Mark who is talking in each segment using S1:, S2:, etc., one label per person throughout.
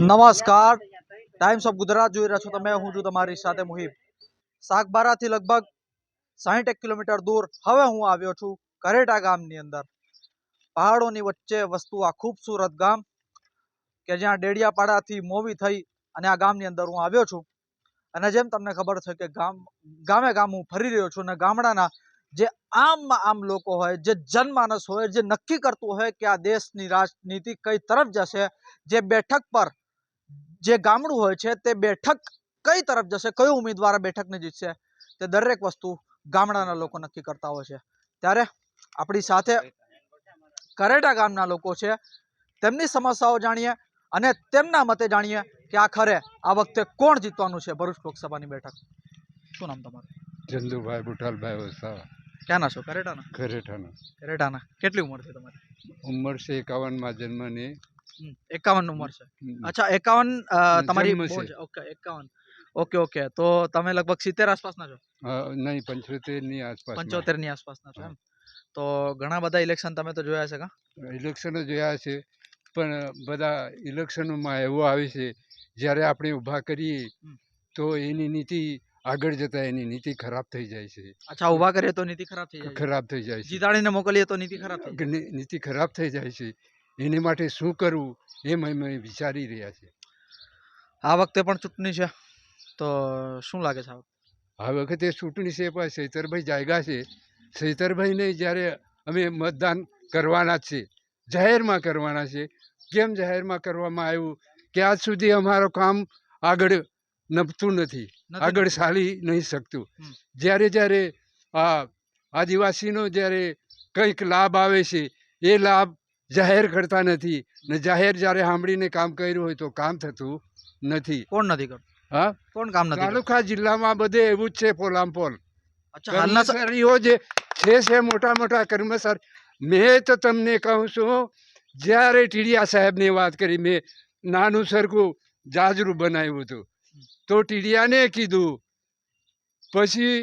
S1: નમસ્કાર. Times of Gujarat જોઈ રહ્યા છો તમે. હું છું તમારી સાથે મુહિબ સાગબારાથી લગભગ સાહીઠ કિલોમીટર દૂર હવે હું આવ્યો છું કરેટા ગામની અંદર. પહાડોની વચ્ચે વસ્તુ આ ખૂબસૂરત ગામ કે જ્યાં ડેડિયાપાડાથી મોવી થઈ અને આ ગામની અંદર હું આવ્યો છું. અને જેમ તમને ખબર છે કે ગામ, ગામે ગામ હું ફરી રહ્યો છું અને ગામડાના જે આમમાં આમ લોકો હોય, જે જનમાનસ હોય, જે નક્કી કરતું હોય કે આ દેશની રાજનીતિ કઈ તરફ જશે, જે બેઠક પર જે ગામડું હોય છે તે બેઠક કઈ તરફ જશે? કયો ઉમેદવાર બેઠકને જીતશે? તે દરેક વસ્તુ ગામડાના લોકો નક્કી કરતા હોય છે. ત્યારે આપણી સાથે કરેટા ગામના લોકો છે. તેમની સમસ્યાઓ જાણીએ અને તેમના મતે જાણીએ કે આખરે આ વખતે કોણ જીતવાનું છે ભરૂચ લોકસભાની બેઠક. શું નામ તમારું?
S2: ચંદુભાઈ બુઠાલભાઈ વસાવા.
S1: ક્યાંના છો? કરેટાના?
S2: કરેટાના.
S1: કરેટાના. કેટલી ઉંમર છે તમારી?
S2: ઉંમર છે એકાવનમાં જન્મની.
S1: એકાવન ઉંમર છે અચ્છા એકાવન તમારી ઓકે એકાવન. ઓકે ઓકે તો તમે લગભગ સિત્તેર આસપાસના છો?
S2: નહીં પંચોતેરની આસપાસ
S1: પંચોતેરની આસપાસના છો એમ? તો ઘણા બધા ઇલેક્શન તમે તો જોયા છે કા?
S2: ઇલેક્શનો જોયા છે પણ બધા ઇલેક્શનોમાં એવું આવે છે જ્યારે આપણે ઊભા કરીએ તો એની નીતિ આગળ જતા એની નીતિ ખરાબ થઈ જાય છે.
S1: અચ્છા ઊભા કરીએ તો નીતિ ખરાબ થઈ જાય છે.
S2: ખરાબ થઈ જાય છે.
S1: જીતાડીને મોકલીએ તો નીતિ ખરાબ
S2: નીતિ ખરાબ થઈ જાય છે. એની માટે શું કરવું એમ અમે વિચારી રહ્યા છે.
S1: આ વખતે પણ ચૂંટણી છે તો શું લાગે છે આ વખતે?
S2: ચૂંટણી છે પણ સૈતરભાઈ જાયગા છે. સૈતરભાઈને જ્યારે અમે મતદાન કરવાના જ છે જાહેરમાં કરવાના છે. કેમ જાહેરમાં કરવામાં આવ્યું? કે આજ સુધી અમારું કામ આગળ નભતું નથી
S1: નથી
S2: આગળ ચાલી નહીં શકતું. જ્યારે જ્યારે આ આદિવાસીનો જ્યારે કંઈક લાભ આવે છે એ લાભ જાહેર કરતા નથી. ને જાહેર જ્યારે સાંભળીને કામ કર્યું હોય તો કામ થતું નથી.
S1: કોણ નથી કરતું?
S2: હા?
S1: કોણ કામ નથી
S2: તાલુકા જિલ્લામાં બધે એવું જ છે
S1: પોલામ પોલ
S2: કર્મચારીઓ જે છે છે મોટા મોટા કર્મચારી મેં તો તમને કહું છું જ્યારે ટીડિયા સાહેબની વાત કરી મેં નાનું સરખું જાજરું બનાવ્યું હતું. તો ટીડિયાને કીધું પછી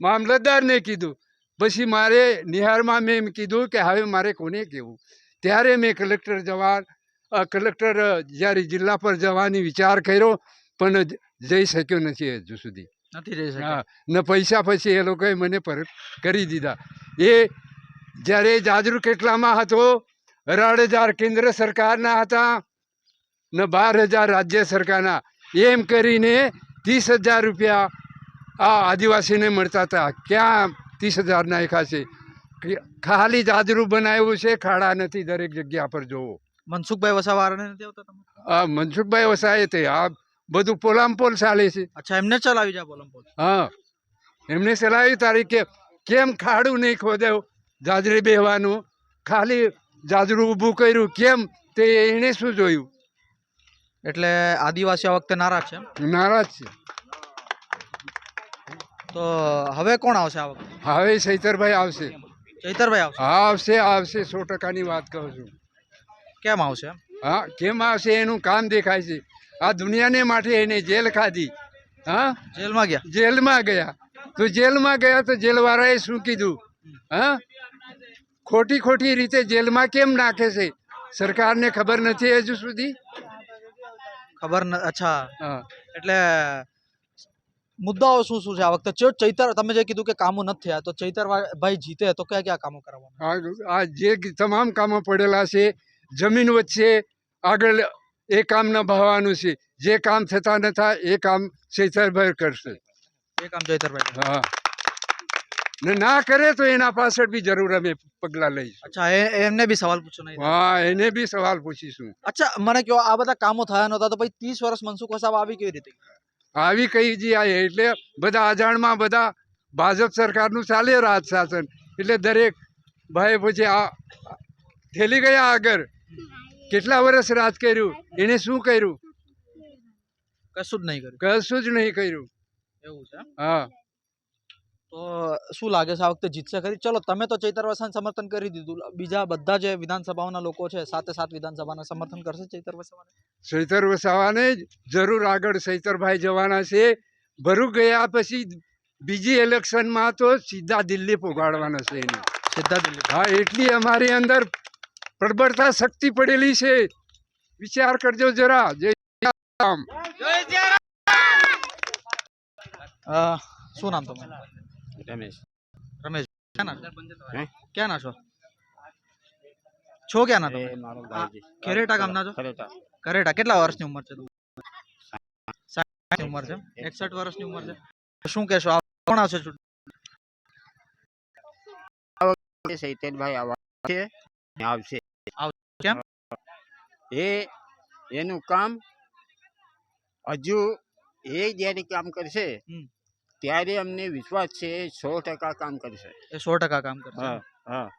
S2: મામલતદારને કીધું પછી મારે નિહારમાં મેં એમ કીધું કે હવે મારે કોને કહેવું? ત્યારે મેં કલેક્ટર જવા કલેક્ટર જ્યારે જિલ્લા પર જવાની વિચાર કર્યો પણ જઈ શક્યો નથી હજુ સુધી.
S1: નથી જઈ
S2: શક્યો? ને પૈસા પછી એ લોકોએ મને પરત કરી દીધા. એ જ્યારે જાજરૂ કેટલામાં હતો અઢાર હજાર કેન્દ્ર સરકારના હતા ને બાર હજાર રાજ્ય સરકારના. એમ કરીને ત્રીસ હજાર રૂપિયા આ આદિવાસીને મળતા હતા. ક્યાં ત્રીસ હજાર નાખ્યા છે ખાલી જાજરૂ બનાવ્યું છે ખાડા નથી દરેક જગ્યા પર જોવો
S1: મનસુખભાઈ વસાવા નથી આવતા તમે?
S2: હા મનસુખભાઈ વસાએ તે આ બધું પોલામપોલ ચાલે છે.
S1: અચ્છા એમને ચલાવી જાય પોલામપોલ
S2: હા. એમને ચલાવી તારી કે કેમ ખાડું નહીં ખોદ્યો જાજરી બેહવાનું. ખાલી જાજરું ઊભું કર્યું. કેમ? તે એણે શું જોયું?
S1: એટલે આદિવાસી આ વખતે નારાજ છે
S2: નારાજ છે.
S1: તો હવે કોણ આવશે આ વખતે?
S2: હવે ચૈતરભાઈ આવશે.
S1: ચૈતરભાઈ આવશે?
S2: હા આવશે આવશે. સો ટકાની વાત કહું છું.
S1: કેમ આવશે?
S2: હા કેમ આવશે એનું કામ દેખાય છે. આ દુનિયાને માટે એને જેલ ખાધી. હા?
S1: જેલમાં ગયા?
S2: જેલમાં ગયા. તો જેલમાં ગયા તો જેલવાળાએ શું કીધું? હા? ખોટી ખોટી રીતે જેલમાં કેમ નાખે છે? સરકારને ખબર નથી હજુ સુધી?
S1: ખબર અચ્છા.
S2: હા.
S1: એટલે મુદ્દાઓ શું શું છે? આ વખતે ચૈતર તમે જે કીધું કે કામો નથી થયા તો ચૈતર ભાઈ જીતે તો કયા કયા કામો કરવાના?
S2: આ આ જે તમામ કામો પડેલા છે જમીન વચ્ચે આગળ એ કામ ન ભાવવાનું છે. જે કામ થતા ન થાય એ કામ ચૈતરભાઈ કરશે.
S1: એ કામ ચૈતરભાઈ
S2: હા. ને ના કરે તો એના પાછળ બી જરૂર અમે પગલાં લઈશું.
S1: અચ્છા એમને બી સવાલ પૂછો નહીં.
S2: હા એને બી સવાલ પૂછીશું.
S1: અચ્છા મને કહો આ બધા કામો થયા નહોતા તો પછી ત્રીસ વર્ષ મનસુખ વસાવા આવી કેવી રીતે?
S2: આવી કઈ જે આ એટલે બધા અજાણમાં બધા ભાજપ સરકારનું ચાલે રાજ શાસન. એટલે દરેક ભાઈ પછી આ થેલી ગયા આગળ? કેટલા વર્ષ રાજ કર્યું? એને શું કર્યું?
S1: કશું જ નહીં કર્યું.
S2: કશું જ નહીં કર્યું.
S1: એવું છે?
S2: હા.
S1: તો શું લાગે છે આ વખતે જીતશે ખરી? ચલો તમે તો ચૈતર વસાને સમર્થન કરી દીધું. બીજા બધા જે વિધાનસભાઓના લોકો છે સાથે સાત વિધાનસભાના સમર્થન કરશે ચૈતર વસાવાને?
S2: ચૈતર વસાવાને જરૂર આગળ ચૈતરભાઈ જવાના છે. ભરૂચ ગયા પછી બીજી ઇલેક્શનમાં તો સીધા દિલ્હી પોગાડવાના છે એને.
S1: સીધા દિલ્હી.
S2: હા એટલી અમારી અંદર પ્રબળતા શક્તિ પડેલી છે. વિચાર કરજો જરા. જય રામ.
S1: શું નામ તમારું?
S3: રમેશ.
S1: રમેશ ક્યાંના? છો
S3: હે?
S1: ક્યાંના છો? છો તમે?
S3: મારો
S1: આ
S3: ભાઈ
S1: ખેરેટા ગામના છો? કરેટા. કેટલા વર્ષની ઉંમર છે તમારી? સાઠની ઉંમર છે એકસઠ વર્ષની ઉંમર છે? શું કહેશો? આ કોણ આવશે ચૂંટણી?
S3: આવશે ને આવશે.
S1: કેમ?
S3: એ એનું કામ હજુ એ જ્યારે કામ કરશે. ત્યારે અમને વિશ્વાસ છે સો ટકા કામ કરશે.
S1: એ સો ટકા કામ કરશે
S3: હા હા.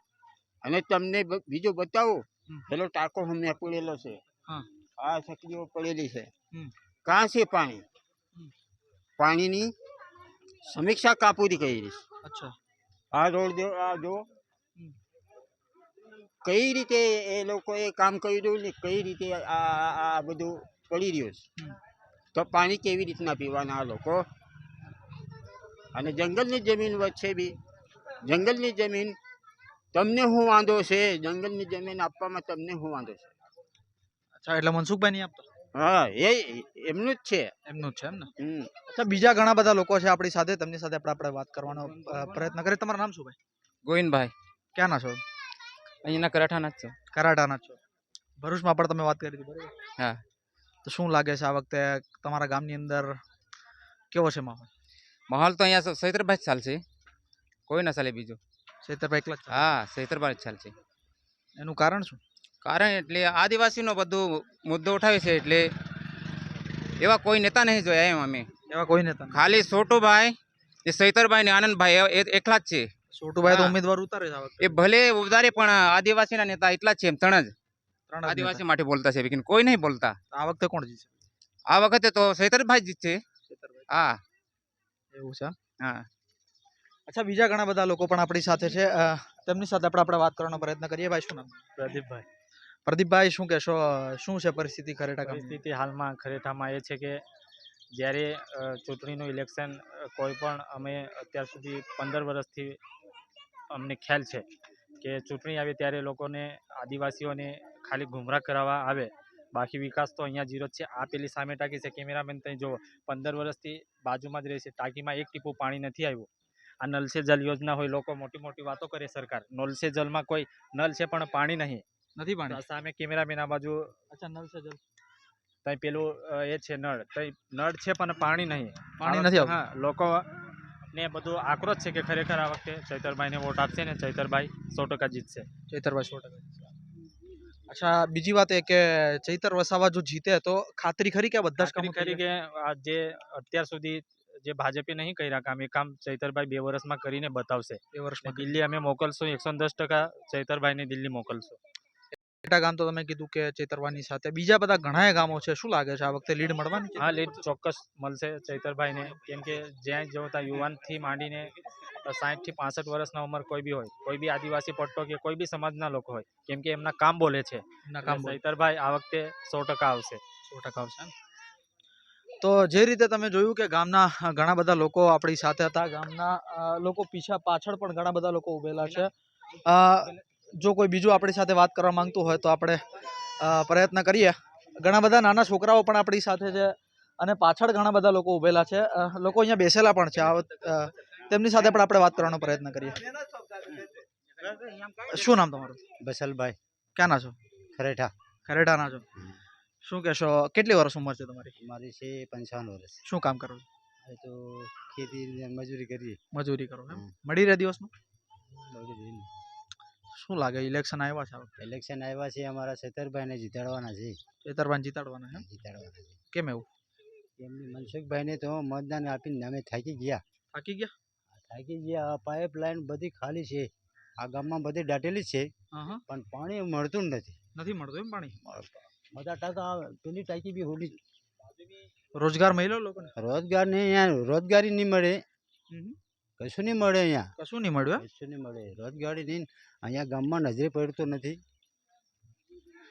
S3: અને તમને બીજું બતાવો પેલો ટાંકો હમને પડેલો છે.
S1: હા.
S3: આ સકડીઓ પડેલી છે.
S1: હમ.
S3: કાં છે પાણી? પાણીની સમીક્ષા કાપુરી કરી છે.
S1: અચ્છા.
S3: આ રોડ આ જો. કઈ રીતે એ લોકોએ કામ કર્યું ને કઈ રીતે આ આ- આ બધું પડી રહ્યું છે? તો પાણી કેવી રીતના પીવાના આ લોકો? અને જંગલની જમીન વચ્ચે બી. જંગલની જમીન તમને શું વાંધો છે? જંગલની જમીન આપવામાં તમને શું વાંધો છે?
S1: અચ્છા એટલે મનસુખભાઈ નહીં આપતા?
S3: હા એ એમનું જ છે.
S1: એમનું જ છે એમ ને?
S3: હમ.
S1: અચ્છા બીજા ઘણા બધા લોકો છે આપણી સાથે. તેમની સાથે આપણે આપણે વાત કરવાનો પ્રયત્ન કરીએ. તમારું નામ શું ભાઈ?
S4: ગોવિંદભાઈ.
S1: ક્યાંના છો?
S4: અહીંના કરાઠાના જ છો.
S1: કરાટાના જ છો. ભરૂચમાં પણ તમે વાત કરી હતી બરાબર?
S4: હા.
S1: તો શું લાગે છે આ વખતે તમારા ગામની અંદર? કેવો છે માહોલ?
S4: માહોલ તો અહીંયા સૈતરભાઈ જ ચાલશે. કોઈ ના ચાલે બીજું.
S1: સૈતરભાઈ એકલા જ
S4: હા સૈતરભાઈ જ ચાલશે.
S1: એનું કારણ શું?
S4: કારણ એટલે આદિવાસીનો બધું મુદ્દો ઉઠાવે છે એટલે એવા કોઈ નેતા નહીં જોયા એમ અમે.
S1: એવા કોઈ નેતા
S4: ખાલી સોટુભાઈ એ સૈતરભાઈ ને આનંદભાઈ એ- એકલા જ છે.
S1: સોટુભાઈ તો ઉમેદવાર ઉતારે છે
S4: એ ભલે ઉતારે પણ આદિવાસીના નેતા એટલા જ છે એમ ત્રણ જ.
S1: ત્રણ
S4: આદિવાસી માટે બોલતા છે લેકિન કોઈ નહીં બોલતા.
S1: આ વખતે કોણ જીતશે?
S4: આ વખતે તો સૈતરભાઈ જીતશે. હા.
S1: એવું છે
S4: હા.
S1: અચ્છા બીજા ઘણા બધા લોકો પણ આપણી સાથે છે. તેમની સાથે આપણે આપણે વાત કરવાનો પ્રયત્ન કરીએ. ભાઈ શું નામ?
S5: પ્રદીપભાઈ.
S1: પ્રદીપભાઈ શું કહેશો? શું છે પરિસ્થિતિ ખરેટા
S5: પરિસ્થિતિ હાલમાં ખરેઠામાં એ છે કે જ્યારે ચૂંટણીનું ઇલેક્શન કોઈ પણ અમે અત્યાર સુધી પંદર વર્ષથી અમને ખ્યાલ છે કે ચૂંટણી આવે ત્યારે લોકોને આદિવાસીઓને ખાલી ગુમરાહ કરાવવા આવે. બાકી વિકાસ તો અહીંયા જીરો છે. આ પેલી સામે ટાંકી છે. કેમેરામેન ત્યાં જુઓ પંદર વર્ષથી બાજુમાં જ રહે છે ટાંકીમાં એક ટીપું પાણી નથી આવ્યું. આ નલ સે જલ યોજના હોય લોકો મોટી મોટી વાતો કરે સરકાર. નલ સે જલમાં કોઈ નલ છે પણ પાણી નહીં.
S1: નથી પાણી?
S5: સામે કેમેરામેન આ બાજુ
S1: અચ્છા નલ જલ.
S5: ત્યાં પેલું એ છે નળ. ત્યાં નળ છે પણ પાણી નહીં.
S1: પાણી નથી
S5: હા લોકો ને બધું આક્રોશ છે કે ખરેખર આ વખતે ચૈતરભાઈને વોટ આપશે ને ચૈતરભાઈ સો ટકા જીતશે.
S1: ચૈતરભાઈ સો ટકા. અચ્છા બીજી વાત એ કે ચૈતર વસાવા જો જીતે તો ખાતરી ખરી કે બધા જ કામ
S5: કરી કે આ જે અત્યાર સુધી જે ભાજપે નહીં કર્યા કામ એ કામ ચૈતરભાઈ બે વર્ષમાં કરીને બતાવશે?
S1: બે વર્ષમાં
S5: દિલ્હી અમે મોકલશું એકસો દસ ટકા ચૈતરભાઈને દિલ્હી મોકલશું
S1: પેટા ગામ તો તમે કીધું કે ચેતરવાની સાથે. બીજા બધા ઘણા ગામો છે. શું લાગે છે આ વખતે લીડ મળવાની?
S5: હા લીડ ચોક્કસ મળશે ચૈતરભાઈને. કેમ કે જ્યાં જો ત્યાં યુવાનથી માંડીને સાઠથી પાસઠ વર્ષના ઉંમર કોઈ બી હોય કોઈ બી આદિવાસી પટ્ટો કે કોઈ બી સમાજના લોકો હોય કેમ કે એમના કામ બોલે છે. ચૈતરભાઈ આ વખતે સો ટકા આવશે.
S1: સો ટકા આવશે તો જે રીતે તમે જોયું કે ગામના ઘણા બધા લોકો આપણી સાથે હતા ગામના લોકો પીછા પાછળ પણ ઘણા બધા લોકો ઉભેલા છે. જો કોઈ બીજું આપણી સાથે વાત કરવા માંગતું હોય તો આપણે પ્રયત્ન કરીએ. ઘણા બધા નાના છોકરાઓ પણ આપણી સાથે છે અને પાછળ ઘણા બધા લોકો ઉભેલા છે. લોકો અહીંયા બેસેલા પણ છે. તેમની સાથે પણ આપણે વાત કરવાનો પ્રયત્ન કરીએ. શું નામ તમારું?
S3: બસલભાઈ.
S1: ક્યાંના છો?
S3: ખરેઠા.
S1: ખરેઠાના છો. શું કહેશો કેટલી વર્ષ ઉંમર છે તમારી?
S3: મારી છે પંચાવન વર્ષ.
S1: શું કામ કરો છો?
S3: તો ખેતી મજૂરી કરીએ.
S1: મજૂરી કરો એમ? મળી રહે દિવસનું? શું લાગે? ઇલેક્શન આવ્યા છે આ વખતે
S3: ઇલેક્શન આવ્યા છે અમારા છેતરભાઈને જીતાડવાના છે.
S1: ચેતરબાન જીતાડવાના છે
S3: જીતાડવાના છે.
S1: કેમ એવું?
S3: એમની મનસુખભાઈને તો મતદાન આપીને અમે થાકી ગયા.
S1: થાકી ગયા?
S3: થાકી ગયા. પાઇપ પાઇપલાઇન બધી ખાલી છે. આ ગામમાં બધી દાટેલી જ છે.
S1: હા હા.
S3: પણ પાણી મળતું જ નથી.
S1: નથી મળતું એમ પાણી?
S3: બધા ટાંકા પેલી ટાંકી બી હોલી
S1: રોજગાર મળ્યો લોકોને?
S3: રોજગાર નહીં અહીંયા રોજગારી નહીં મળે.
S1: હમ.
S3: કશું નહીં મળે અહીંયા.
S1: કશું નહીં મળ્યું
S3: કશું નહીં મળે. રોજગારી નહીં અહીંયા ગામમાં નજરે પડતો નથી.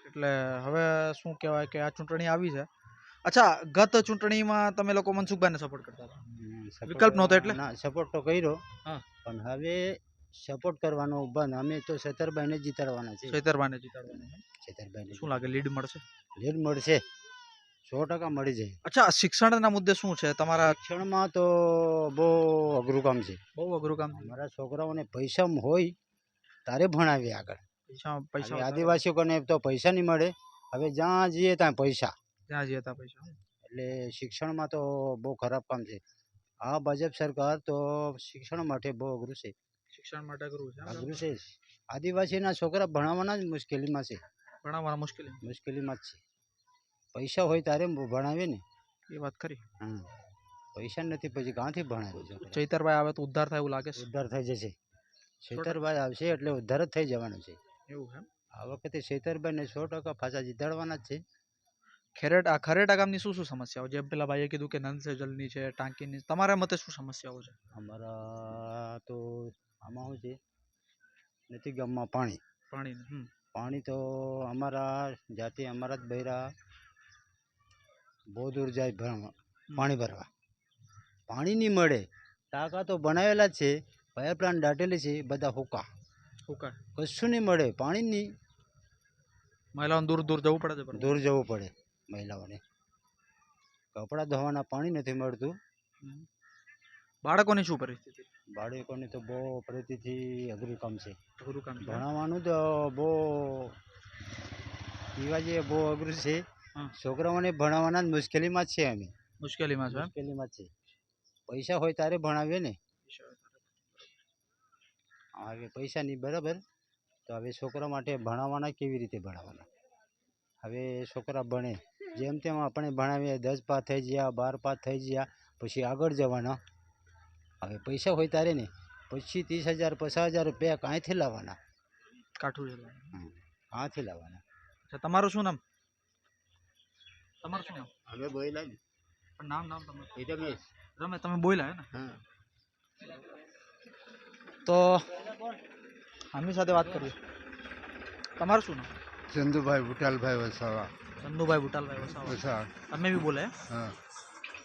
S1: એટલે હવે શું કહેવાય કે આ ચૂંટણી આવી છે. અચ્છા ગત ચૂંટણીમાં તમે લોકો મનસુખભાઈને સપોર્ટ કરતા હતા. વિકલ્પ નહોતો એટલે?
S3: ના સપોર્ટ તો કર્યો. પણ હવે સપોર્ટ કરવાનો બંધ. અમે તો છેતરભાઈને જીતાડવાના છે
S1: ચૈતરબાને જીતાડવાના છે.
S6: છેતરભાઈ
S1: શું લાગે લીડ મળશે?
S6: લીડ મળશે. સો ટકા મળી જાય.
S1: અચ્છા શિક્ષણના મુદ્દે શું છે? તમારા
S6: શિક્ષણમાં તો બહુ અઘરું કામ છે.
S1: બહુ અઘરું કામ
S6: અમારા છોકરાઓને પૈસા હોય તારે ભણાવીએ આગળ.
S1: પૈસા પૈસા
S6: આદિવાસીઓને તો પૈસા નહીં મળે. હવે જ્યાં જઈએ ત્યાં પૈસા.
S1: ત્યાં જઈએ ત્યાં પૈસા.
S6: એટલે શિક્ષણમાં તો બહુ ખરાબ કામ છે. આ ભાજપ સરકાર તો શિક્ષણ માટે બહુ અઘરું છે.
S1: શિક્ષણ માટે અઘરું છે
S6: અઘરું છે. આદિવાસીના છોકરા ભણાવવાના જ મુશ્કેલીમાં છે.
S1: ભણાવવાના મુશ્કેલી
S6: મુશ્કેલીમાં જ છે. પૈસા હોય ત્યારે ભણાવે ને.
S1: એ વાત ખરી.
S6: હમ. પૈસા નથી પછી ક્યાંથી ભણાવે
S1: ચૈતરભાઈ આવે તો ઉદ્ધાર થાય એવું લાગે છે?
S6: ઉદ્ધાર થઈ જશે. ચૈતરભાઈ આવશે એટલે ઉદ્ધાર જ થઈ જવાનું છે.
S1: એવું એમ?
S6: આ વખતે ચૈતરભાઈને સો ટકા પાછા જીતાડવાના જ છે.
S1: ખેરેટા ખરેટા ગામની શું શું સમસ્યાઓ? જેમ પેલા ભાઈએ કીધું કે નંદ સે જલની છે. ટાંકીની તમારા મતે શું સમસ્યાઓ છે?
S6: અમારા તો આમાં શું છે? નથી ગામમાં પાણી.
S1: પાણી
S6: પાણી તો અમારા જાતે અમારા જ બૈરા. બહુ દૂર જાય પાણી ભરવા. પાણી નહીં મળે ટાંકા તો બનાવેલા જ છે પ્લાન્ટ દાટેલી છે બધા હુકા.
S1: હુકા.
S6: કશું નહીં મળે પાણી નહીં.
S1: મહિલાઓને દૂર દૂર જવું પડે છે
S6: દૂર જવું પડે મહિલાઓને. કપડાં ધોવાના પાણી નથી મળતું.
S1: બાળકોની શું પરિસ્થિતિ?
S6: બાળકોને તો બહુ પરિસ્થિતિ અઘરું કામ છે.
S1: અઘરું કામ
S6: ભણાવવાનું તો બહુ પીવા જઈએ બહુ અઘરું છે. છોકરાઓને ભણાવવાના મુશ્કેલીમાં છે અમે.
S1: મુશ્કેલીમાં છે
S6: મુશ્કેલીમાં છે. પૈસા હોય ત્યારે ભણાવીએ ને. હવે પૈસા નહીં બરાબર? તો હવે છોકરા માટે ભણાવવાના કેવી રીતે ભણાવવાના? હવે છોકરા ભણે. જેમ તેમ આપણે ભણાવીએ દસ પાસ થઈ ગયા બાર પાસ થઈ ગયા પછી આગળ જવાના. હવે પૈસા હોય તારે ને પછી ત્રીસ હજાર પચાસ હજાર રૂપિયા કાંઈથી લાવવાના.
S1: કાઠું
S6: કાંથી લાવવાના.
S1: તમારું શું નામ? તમારું શું નામ?
S3: હવે બોલ્યા ને.
S1: પણ નામ નામ
S3: તમારું. તો
S1: રમે તમે બોલ્યા હે ને?
S3: હા.
S1: તો આમની સાથે વાત કરીએ. તમારું શું નામ?
S2: ચંદુભાઈ બુટાલભાઈ વસાવા.
S1: ચંદુભાઈ બુટાલભાઈ વસાવા.
S2: વસાવા.
S1: તમે બી બોલે
S2: હા?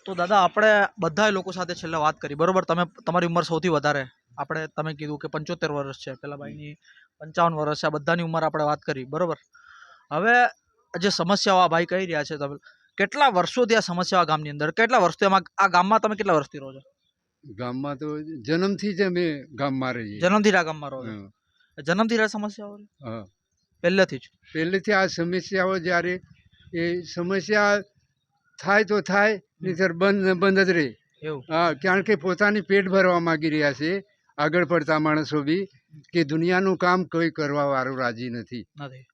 S1: તો દાદા આપણે બધા લોકો સાથે છેલ્લે વાત કરી. બરોબર? તમે તમારી ઉંમર સૌથી વધારે. આપણે તમે કીધું કે પંચોતેર વર્ષ છે. પેલા ભાઈની પંચાવન વર્ષ છે. આ બધાની ઉંમર આપણે વાત કરી. બરોબર? હવે જે સમસ્યાઓ આ ભાઈ કહી રહ્યા છે તમે કેટલા વર્ષોથી આ સમસ્યાઓ આ ગામની અંદર કેટલા વર્ષથી એમાં આ ગામમાં તમે કેટલા વર્ષથી રહો છો?
S2: ગામમાં તો જન્મથી જ અમે ગામમાં રહીએ.
S1: જન્મથી આ ગામમાં રહો જન્મથી આ સમસ્યાઓ
S2: હા.
S1: પહેલેથી જ?
S2: પહેલેથી આ સમસ્યાઓ જ્યારે એ સમસ્યા થાય તો થાય નહીંતર બંધ બંધ જ રહે.
S1: એવું.
S2: હા કારણ કે પોતાની પેટ ભરવા માગી રહ્યા છે આગળ પડતા માણસો બી કે દુનિયાનું કામ કોઈ કરવા વાળું રાજી નથી.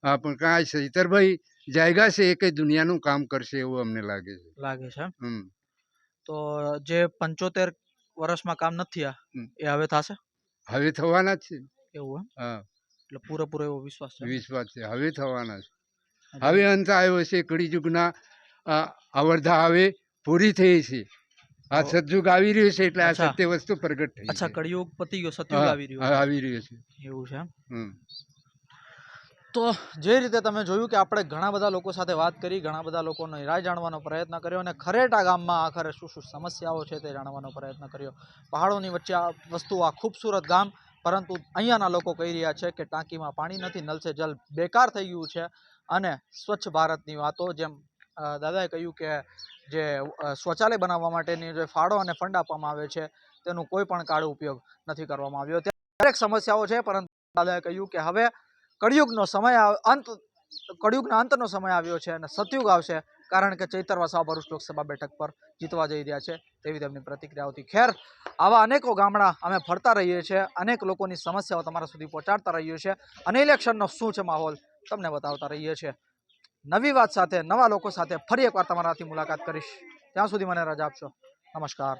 S2: હા પણ કાંઈ સૈતરભાઈ જાયગા છે એ કઈ દુનિયાનું કામ કરશે એવું અમને લાગે છે.
S1: લાગે છે
S2: હમ.
S1: તો જે પંચોતેર વર્ષમાં કામ નથી
S2: આ
S1: એ હવે થશે?
S2: હવે થવાના જ છે.
S1: એવું
S2: હા.
S1: એટલે પૂરેપૂરો એવો વિશ્વાસ છે
S2: વિશ્વાસ છે હવે થવાના છે. હવે અંત આવ્યો છે કળીયુગના આ અવર્ધા હવે પૂરી થઈ છે. આ સતયુગ આવી રહ્યું છે એટલે આ. સત્ય વસ્તુ પ્રગટ થઈ
S1: અચ્છા કળિયુગ પતી ગયો સતયુગ આવી રહ્યો
S2: આવી રહ્યું છે.
S1: છે. એવું છે
S2: હમ.
S1: તો જે રીતે તમે જોયું કે આપણે ઘણા બધા લોકો સાથે વાત કરી, ઘણા બધા લોકોનો રાય જાણવાનો પ્રયત્ન કર્યો અને ખરેટા ગામમાં આખરે શું શું સમસ્યાઓ છે તે જાણવાનો પ્રયત્ન કર્યો. પહાડોની વચ્ચે આ વસ્તુ આ ખૂબસૂરત ગામ, પરંતુ અહીંયાના લોકો કહી રહ્યા છે કે ટાંકીમાં પાણી નથી નલ જલ બેકાર થઈ ગયું છે અને સ્વચ્છ ભારતની વાતો જેમ દાદાએ કહ્યું કે જે શૌચાલય બનાવવા માટેની જે ફાળો અને ફંડ આપવામાં આવે છે તેનું કોઈ પણ કાળો ઉપયોગ નથી કરવામાં આવ્યો. દરેક સમસ્યાઓ છે, પરંતુ દાદાએ કહ્યું કે હવે કળિયુગનો સમય અંત, કળિયુગના અંતનો સમય આવ્યો છે અને સતયુગ આવશે કારણ કે ચૈતર વસાવા ભરૂચ લોકસભા બેઠક પર જીતવા જઈ રહ્યા છે તેવી તેમની પ્રતિક્રિયા હતી ખેર, આવા અનેકો ગામડા અમે ફરતા રહીએ છીએ, અનેક લોકોની સમસ્યાઓ તમારા સુધી પહોંચાડતા રહીએ છીએ અને ઇલેક્શનનો શું છે માહોલ તમને બતાવતા રહીએ છીએ. નવી વાત સાથે, નવા લોકો સાથે ફરી એકવાર તમારાથી મુલાકાત કરીશ. ત્યાં સુધી મને રજા આપશો. નમસ્કાર.